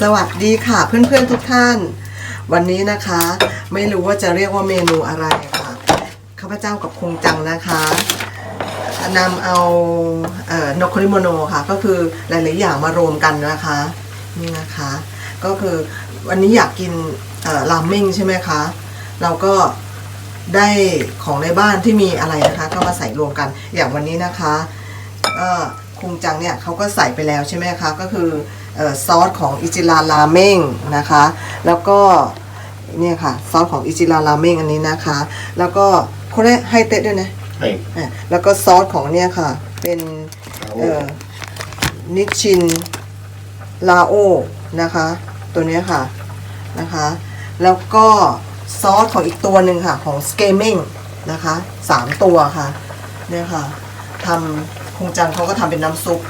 สวัสดีค่ะเพื่อนๆทุกท่าน วันนี้นะคะ ไม่รู้ว่าจะเรียกว่าเมนูอะไรค่ะข้าพเจ้ากับคงจังนะคะนำเอาเอ่อนกคริโมโนค่ะ ก็คือหลายๆอย่างมารวมกันนะคะนี่นะคะ ก็คือวันนี้อยากกินเอ่อรามมิ่งใช่ไหมคะ เราก็ได้ของในบ้านที่มีอะไรนะคะ ก็มาใส่รวมกันอย่างวันนี้นะคะก็ คุงจังเนี่ยเขาก็ใส่ไปแล้วใช่ไหมคะ ก็คือเออซอสของอิจิราราเม่งนะคะ แล้วก็เนี่ยค่ะซอสของอิจิราราเม่งอันนี้นะคะ แล้วก็เขาได้ให้เตะด้วยนะはい。อะแล้วก็ซอสของเนี่ยค่ะ เป็นเอ่อนิชชินลาโอนะคะ ตัวเนี้ยค่ะนะคะ แล้วก็ซอสของอีกตัวหนึ่งค่ะ ของสเกม i n g นะคะสามตัวค่ะเนี่ยค่ะทำ คงจังเขาก็ทำเป็นน้ำซุป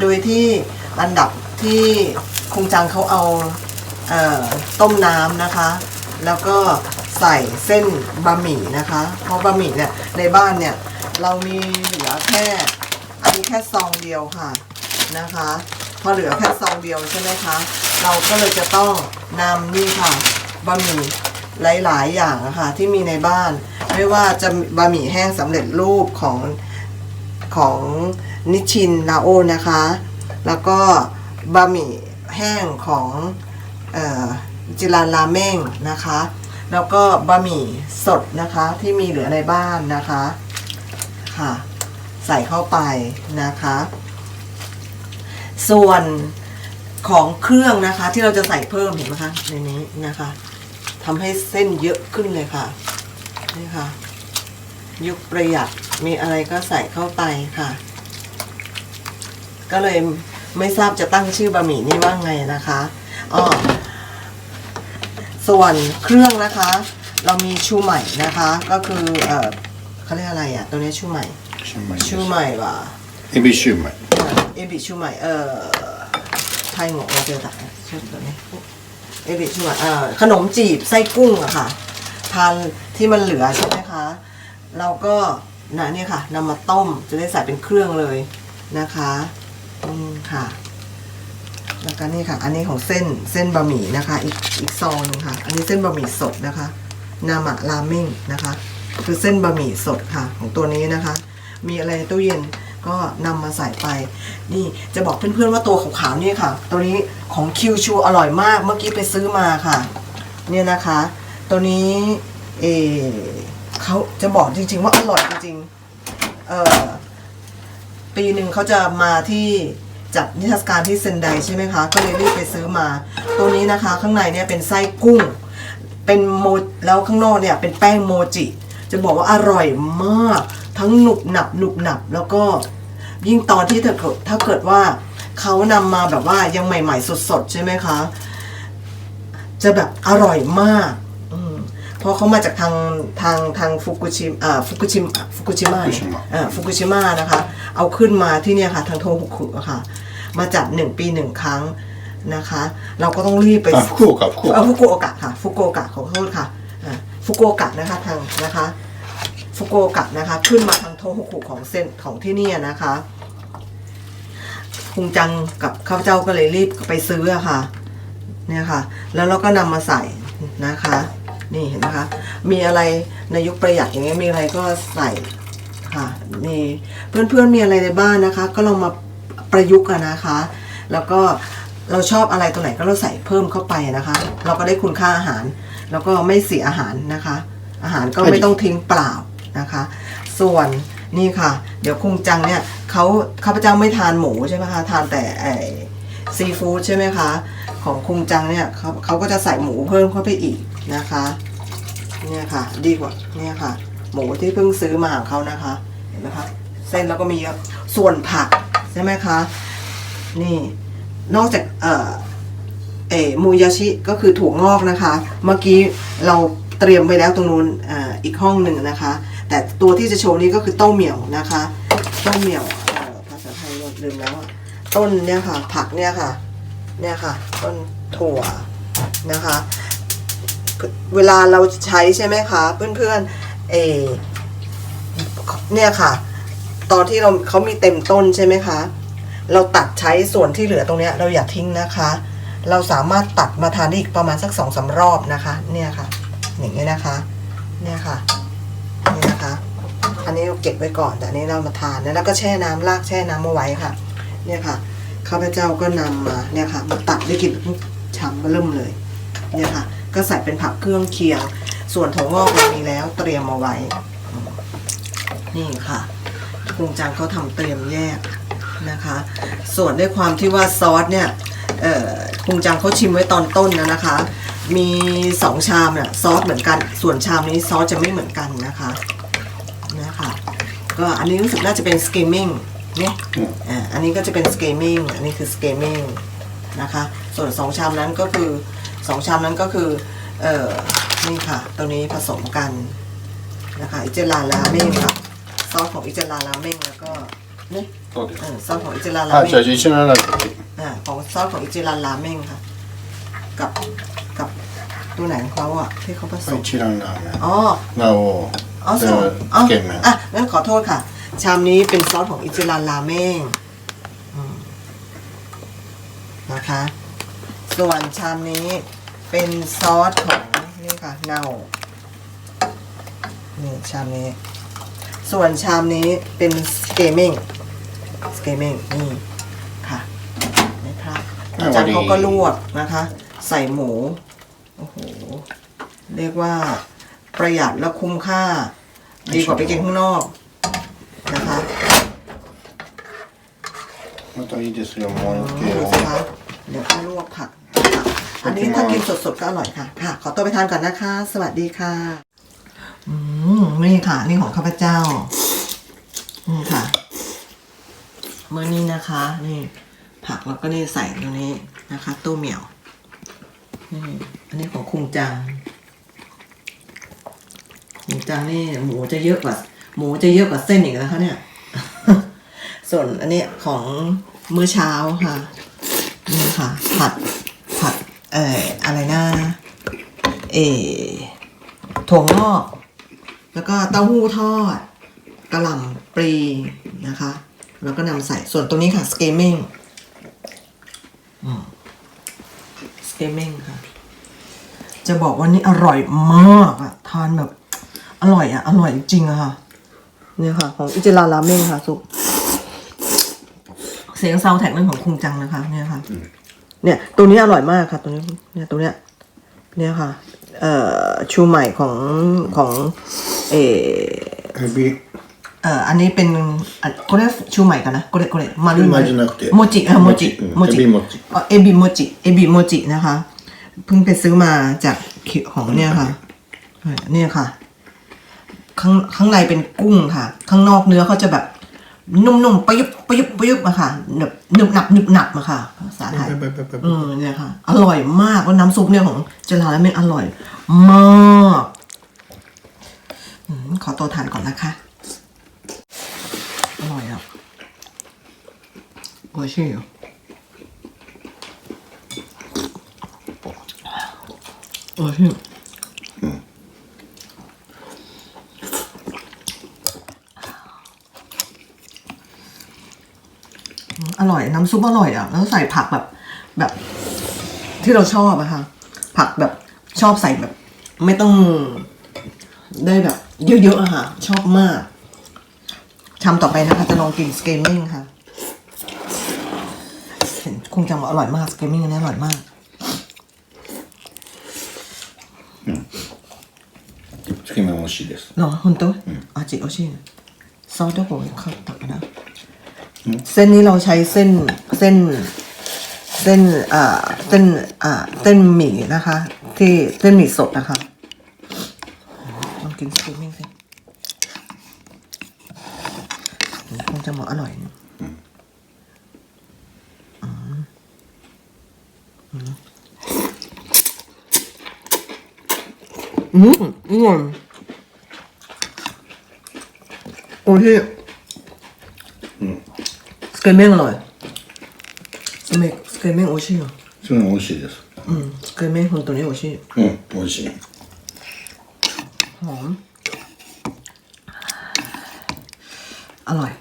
โดยที่อันดับที่คงจังเขาเอาเออต้มน้ำนะคะ แล้วก็ใส่เส้นบะหมี่นะคะ เพราะบะหมี่เนี่ยในบ้านเนี่ยเรามีเหลือแค่อันนี้แค่ซองเดียวค่ะนะคะพอเหลือแค่ซองเดียวใช่ไหมคะเราก็เลยจะต้องนำนี่ค่ะบะหมี่หลาย ๆ อย่างนะคะที่มีในบ้าน ไม่ว่าจะบะหมี่แห้งสำเร็จรูปของ ของนิชินลาโอนะคะ แล้วก็บะหมี่แห้งของออจิรานราเม่งนะคะ แล้วก็บะหมี่สดนะคะที่มีเหลือในบ้านนะคะค่ะใส่เข้าไปนะคะ ส่วนของเครื่องนะคะที่เราจะใส่เพิ่มเห็นไหมคะในนี้นะคะทำให้เส้นเยอะขึ้นเลยค่ะนี่ค่ะยุคประหยัด มีอะไรก็ใส่เข้าไปค่ะ ก็เลยไม่ทราบจะตั้งชื่อบะหมี่นี่ว่าไงนะคะอ๋อส่วนเครื่องนะคะ เรามีชูใหม่นะคะ ก็คือเออเขาเรียกอะไรอะ ตัวนี้ชูใหม่ ชูใหม่ชูใหม่ว่ะเอบิชูใหม่เอบิชูใหม่เออไทยงงเราเจอแต่ชุดตัวนี้เอบิชูใหม่เออขนมจีบไส้กุ้งอะค่ะทานที่มันเหลือใช่ไหมคะ เราก็ นะเนี่ยค่ะนำมาต้มจะได้ใส่เป็นเครื่องเลยนะคะอืมค่ะ แล้วก็นี่ค่ะ อันนี้ของเส้นเส้นบะหมี่นะคะ อีกอีกซองหนึงค่ะ อันนี้เส้นบะหมี่สดนะคะ นามะราเม่งนะคะ คือเส้นบะหมี่สดค่ะ ของตัวนี้นะคะ มีอะไรในตู้เย็นก็นำมาใส่ไป นี่จะบอกเพื่อนๆว่าตัวขาวๆนี่ค่ะ ตัวนี้ของคิวชูอร่อยมาก เมื่อกี้ไปซื้อมาค่ะ เนี่ยนะคะ ตัวนี้เอ เขาจะบอกจริง ๆ ว่าอร่อยจริงๆเออปีหนึ่งเขาจะมาที่จัดนิทรรศการที่เซนไดใช่ไหมคะ ก็เลยรีบไปซื้อมา ตัวนี้นะคะ ข้างในเนี่ยเป็นไส้กุ้ง เป็นโมแล้วข้างนอกเนี่ยเป็นแป้งโมจิ จะบอกว่าอร่อยมาก ทั้งหนุบหนับหนุบหนับ แล้วก็ยิ่งตอนที่ถ้าเกิดถ้าเกิดว่าเขานำมาแบบว่ายังใหม่ ๆ สดๆ ใช่ไหมคะ จะแบบอร่อยมาก เพราะเขามาจากทางทางทางฟุกุชิมอ่ฟุกุชิมฟุกุชิมะฟุกุชิมะฟุกุชิมะนะคะ เอาขึ้นมาที่เนี่ยค่ะ ทางโทฮุกุค่ะ มาจัดหนึ่งปีหนึ่งครั้งนะคะ เราก็ต้องรีบไป อ่กับอ่อฟุกุโอกะค่ะฟุกุโอกะขอโทษค่ะฟุกุโอกะนะคะทางนะคะฟุกุโอกะนะคะ ขึ้นมาทางโทฮุกุของเส้นของที่เนี่ยนะคะคุงจังกับข้าวเจ้าก็เลยรีบไปซื้อค่ะ เนี่ยค่ะ แล้วเราก็นำมาใส่นะคะ นี่เห็นไหมคะ มีอะไรในยุคประหยัดอย่างเงี้ยมีอะไรก็ใส่ค่ะมีเพื่อนๆมีอะไรในบ้านนะคะ ก็ลองมาประยุกต์กันนะคะ แล้วก็เราชอบอะไรตัวไหนก็เราใส่เพิ่มเข้าไปนะคะ เราก็ได้คุณค่าอาหาร แล้วก็ไม่เสียอาหารนะคะ อาหารก็ไม่ต้องทิ้งเปล่านะคะ ส่วนนี่ค่ะ เดี๋ยวคุงจังเนี่ยเขาข้าพเจ้าไม่ทานหมูใช่ไหมคะทานแต่ไอซีฟู้ดใช่ไหมคะ ของคุงจังเนี่ยเขาเขาก็จะใส่หมูเพิ่มเข้าไปอีกนะคะ เนี่ยค่ะ ดีกว่าเนี่ยค่ะ หมูที่เพิ่งซื้อมาของเขานะคะ เห็นไหมคะ เส้นแล้วก็มีเยอะส่วนผักใช่ไหมคะ นี่ นอกจากเอ่อเอมูยาชิก็คือถั่วงอกนะคะ เมื่อกี้เราเตรียมไว้แล้วตรงนู้นออีกห้องหนึ่งนะคะ แต่ตัวที่จะโชว์นี้ก็คือเต้าเหมี่ยวนะคะเต้าเหมี่ยวภาษาไทยลืมแล้วต้นเนี่ยค่ะ ผักเนี่ยค่ะ เนี่ยค่ะ ต้นถั่วนะคะ เวลาเราใช้ใช่ไหมคะเพื่อนๆเออเนี่ยค่ะ ตอนที่เราเขามีเต็มต้นใช่ไหมคะ เราตัดใช้ส่วนที่เหลือตรงเนี้ยเราอย่าทิ้งนะคะ เราสามารถตัดมาทานได้อีกประมาณสักสองสารอบนะคะ เนี่ยค่ะ อย่างนี้นะคะ เนี่ยค่ะนี่นะคะ อันนี้เราเก็บไว้ก่อนแต่อันนี้เรามาทานแล้วก็แช่น้ำลากแช่น้ำเอาไว้ค่ะ เนี่ยค่ะข้าพเจ้าก็นำมาเนี่ยค่ะมาตัดได้กินช้ำก็เริ่มเลย เนี่ยค่ะ ก็ใส่เป็นผักเครื่องเคียง ส่วนถั่วงอกเรามีแล้วเตรียมเอาไว้ นี่ค่ะกรุงจังเขาทำเตรียมแยกนะคะ ส่วนด้วยความที่ว่าซอสเนี่ยกรุงจังเขาชิมไว้ตอนต้นนะนะคะ มีสองชามเนี่ยซอสเหมือนกัน ส่วนชามนี้ซอสจะไม่เหมือนกันนะคะนะคะก็อันนี้รู้สึกน่าจะเป็นสกิมมิ่งเนี่ยอันนี้ก็จะเป็นสกิมมิ่งอันนี้คือสกิมมิ่งนะคะ ส่วนสองชามนั้นก็คือ สองชามนั้นก็คือเอ่อนี่ค่ะตัวนี้ผสมกันนะคะอิเจราราเม่งค่ะซอสของอิเจราราเม่งแล้วก็นี่ そうで เอ す อซอสของอิเจรารา あ เม่ง じゃあ一緒にならなくて อ่าของซอสของอิจิรันราเม่งค่ะ กับกับตัวไหนของเขาอ่ะ ที่เขาผสม 一蘭ラーメン อ๋อ なお อ๋อ で そうอ๋อ つけ麺 อ่ะงั้นขอโทษค่ะ ชามนี้เป็นซอสของอิจิรันราเม่งอืมนะคะ ส่วนชามนี้ เป็นซอสของนี่ค่ะเนานี่ชามนี้ ส่วนชามนี้เป็นสเกมมิ่งสเกมมิ่งนี่ค่ะนะครับอาจารย์เขาก็ลวกนะคะ ใส่หมู โอ้โห เรียกว่าประหยัดและคุ้มค่า ดีกว่าไปกินข้างนอกนะคะ またいいですよもう ดู 一 สิ 軒 คะเดี๋ยวเขาลวกผักค่ะ อันนี้ถ้ากินสดๆก็อร่อยค่ะ ค่ะ ขอตัวไปทานก่อนนะคะ สวัสดีค่ะ อืมนี่ค่ะ นี่ของข้าพเจ้านี่ค่ะเมื่อนี้นะคะ นี่ ผักแล้วก็นี่ใส่ตรงนี้นะคะตู้เหมียวนี่อันนี้ของคุงจังคุงจังนี่หมูจะเยอะกว่า หมูจะเยอะกว่าเส้นอีกนะคะ เนี่ย ส่วนอันนี้ของมื้อเช้าค่ะนี่ค่ะ ผัดผัด เอ่ออะไรนะเออถั่วงอก แล้วก็เต้าหู้ทอดกระหล่ำปลีนะคะ แล้วก็นำใส่ส่วนตรงนี้ค่ะสเกมมิ่งสเกมมิ่งค่ะ จะบอกว่านี่อร่อยมากอะทานแบบ อร่อยอะอร่อยจริงอะค่ะเนี่ยค่ะ ของอิจิราราเม่งค่ะสุกเสียงซาวแท็กนั่นของคุงจังนะคะ เนี่ยค่ะ เนี่ย ตัวนี้อร่อยมากค่ะ ตัวนี้ เนี่ย ตัวเนี้ย เนี่ยค่ะ เอ่อ ชูใหม่ของของเออ エビ เอ่อ อันนี้เป็นอันこれชูใหม่กันนะこれこれมารุ ชูใหม่じゃなくて โมจิเออโมจิ อืม โมจิ エビモチ เอ่อเอบิโมจิเอบิโมจินะคะ เพิ่งไปซื้อมาจากคิของเนี่ยค่ะ เนี่ยค่ะ ข้างข้างในเป็นกุ้งค่ะ ข้างนอกเนื้อเขาจะแบบ นุ่มๆประยุบประยุบประยุบมาค่ะแบบหนึบหนับหนึบหนับมาค่ะภาษาไทยเออเนี่ยค่ะ อร่อยมากแล้วน้ำซุปเนี่ยของเจลาแล้วมันอร่อยมากขอตัวทานก่อนนะคะอร่อยอะโอ้ยชื่อโอยชื่ ร่อยน้ำซุปอร่อยอ่ะ แล้วใส่ผักแบบ แบบ ที่เราชอบอะค่ะ ผักแบบชอบใส่แบบ ไม่ต้องได้แบบ เยอะๆอะค่ะ ชอบมากทำต่อไปนะคะ จะลองกินสเกมมิ่งค่ะ เห็นคงจำว่าอร่อยมากสเกมมิ่งอันนี้อร่อยมาก つけ麺美味しいです เนาะคุณตุ๊อาจิโอชิซอสด้วยโหเข้าตักนะ เส้นนี้เราใช้เส้นเส้นเส้นอ่าเส้นอ่าเส้นหมี่นะคะ ที่เส้นหมี่สดนะคะลองกินสตรีมมิ่งสิคงจะบอกอร่อยนะอืมอืมอืมอร่อยโอ้ที่สเกมเม้งอร่อยสเกม 麺がないつけ麺つけ麺美味しいよそれも美味しいですうんつけ麺本当に美味しいうん美味しいหอมอร่อย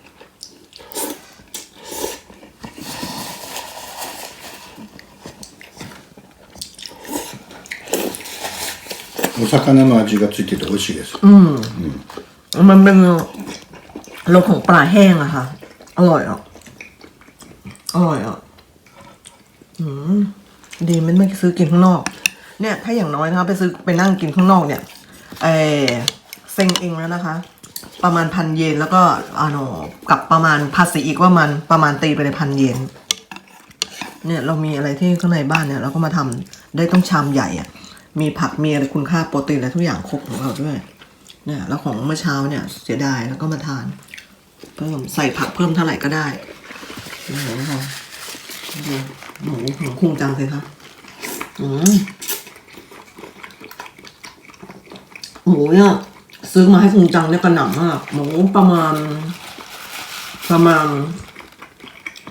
お魚の味がついてて美味しいですうんมันเป็นรสของปลาแห้งอะค่ะ อร่อยอะ อร่อยอะอืมดีมันไม่ซื้อกินข้างนอก เนี่ย ถ้าอย่างน้อยนะคะไปซื้อไปนั่งกินข้างนอกเนี่ยเออเซ็งเองแล้วนะคะ ประมาณพันเยนแล้วก็อ่าโนกับประมาณภาษีอีกว่ามันประมาณตีไปเลยพันเยนเนี่ยเรามีอะไรที่ข้างในบ้านเนี่ย เราก็มาทำได้ต้องชามใหญ่อะมีผักมีอะไรคุณค่าโปรตีนอะไรทุกอย่างครบของเราด้วย เนี่ยแล้วของเมื่อเช้าเนี่ยเสียดายแล้วก็มาทานเพิ่มใส่ผักเพิ่มเท่าไหร่ก็ได้ นี่เห็นไหมคะดูหมูหมูคุ้งจังเลยครับอืมหมูเนี่ยซื้อมาให้คุงจังเนี่ยกระหน่ำมากหมูประมาณ ประมาณ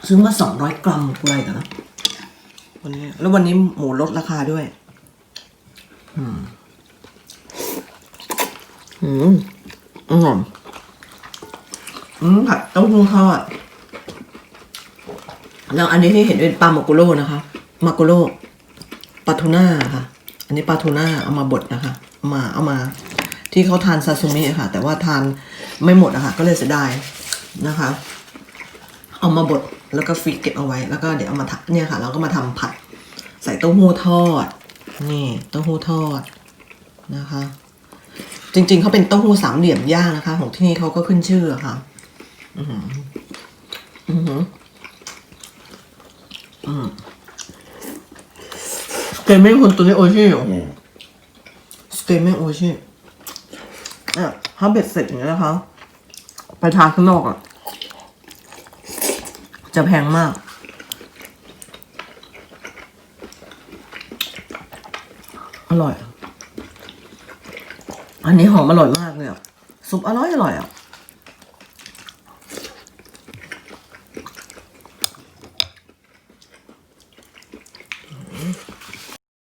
ซื้อมาสองร้อยกรัมอะไรกันนะวันนี้ แล้ววันนี้หมูลดราคาด้วย อืมอืมอร่อยอืมผัดเต้าหู้ทอด แล้วอันนี้ที่เห็นเป็นปลามากุโร่นะคะมากุโร่ปลาทูน่าค่ะ อันนี้ปลาทูน่าเอามาบดนะคะเอามาเอามาที่เขาทานซาซูมิะค่ะ แต่ว่าทานไม่หมดอะค่ะ ก็เลยเสียดายนะคะ เอามาบดแล้วก็ฟรีเก็บเอาไว้ แล้วก็เดี๋ยวเอามาทำเนี่ยค่ะ เราก็มาทำผัด ใส่เต้าหู้ทอด นี่เต้าหู้ทอดนะคะ จริงๆเขาเป็นเต้าหู้สามเหลี่ยมย่างนะคะ ของที่นี่เขาก็ขึ้นชื่อะค่ะ อือหืออือหือ สเต็มไม่คนตัวนี้โอชิอยู่うん。สเต็มไม่โอชิอะถ้าเบ็ดเสร็จอย่างนี้ยนะคะ ไปทานข้างนอกอะ จะแพงมาก อร่อย อันนี้หอมอร่อยมากเลยอะ ซุปอร่อยอร่อยอะ